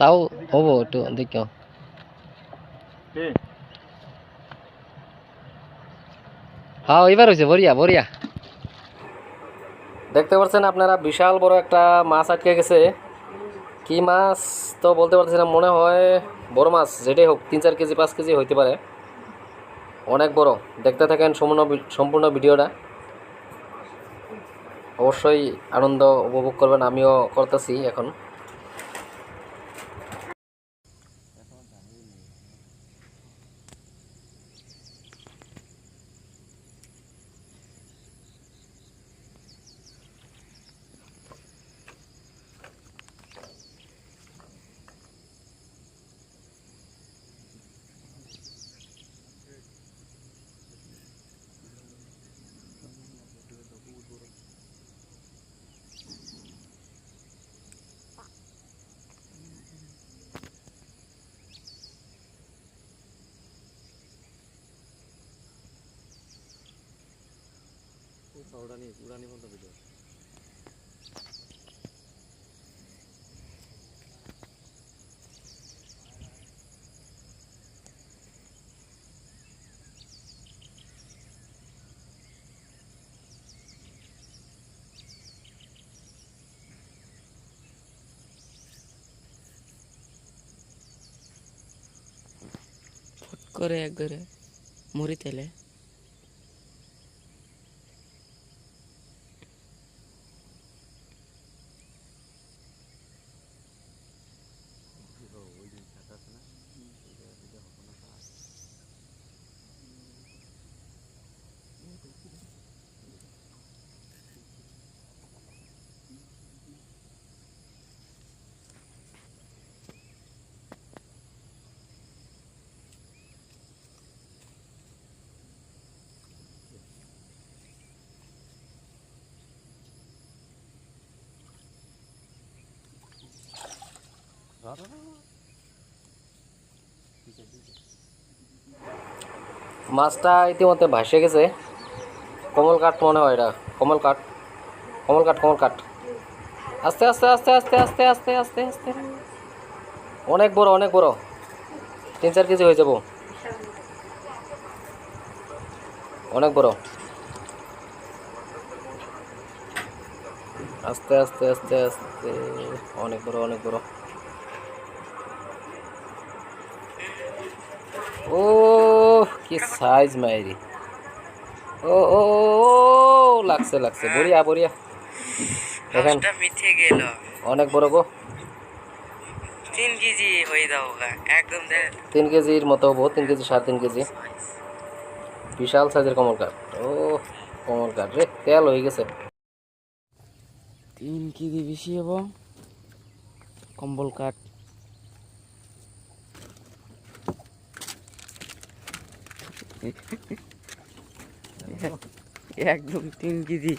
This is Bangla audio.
তাও হব একটু দেখো। হ্যাঁ এবার হয়েছে বরিয়া বরিয়া দেখতে পাচ্ছেন আপনারা বিশাল বড় একটা মাছ আটকে গেছে। কি মাছ তো বলতে পারছি না মনে হয় বড় মাছ যেটাই হোক তিন চার কেজি পাঁচ কেজি হইতে পারে। অনেক বড়। দেখতে থাকেন সম্পূর্ণ সম্পূর্ণ ভিডিওটা। অবশ্যই আনন্দ উপভোগ করবেন আমিও করতেছি এখন। আচ্ছা, উড়ানি উড়ানি বন্ধ ভিডিও করে একবারে মরিতেলে মাছটা ইতিমধ্যে ভাসে গেছে। কমল কাঠ মনে হয় এটা। কমল কাঠ। কমল কাঠ কমল কাঠ। আস্তে আস্তে আস্তে আস্তে আস্তে আস্তে আস্তে আস্তে। অনেক বড় অনেক বড়। তিন, চার কেজি হয়ে যাব। অনেক বড়। আস্তে আস্তে আস্তে আস্তে। অনেক বড় অনেক বড়। ও কি সাইজ মাইরি। ও ও লাগছে লাগছে। বড়িয়া বড়িয়া। দেখেন মিঠে গেল। অনেক বড় গো। তিন কেজি হয়ে গা একদম তিন কেজির মতো হব তিন কেজি সাড়ে তিন কেজি। বিশাল সাইজের কমল কাঠ। ও কমল কাঠ রে তেল হয়ে গেছে। তিন কেজি বেশি হব কম্বল কাঠ। একদম তিন কেজি।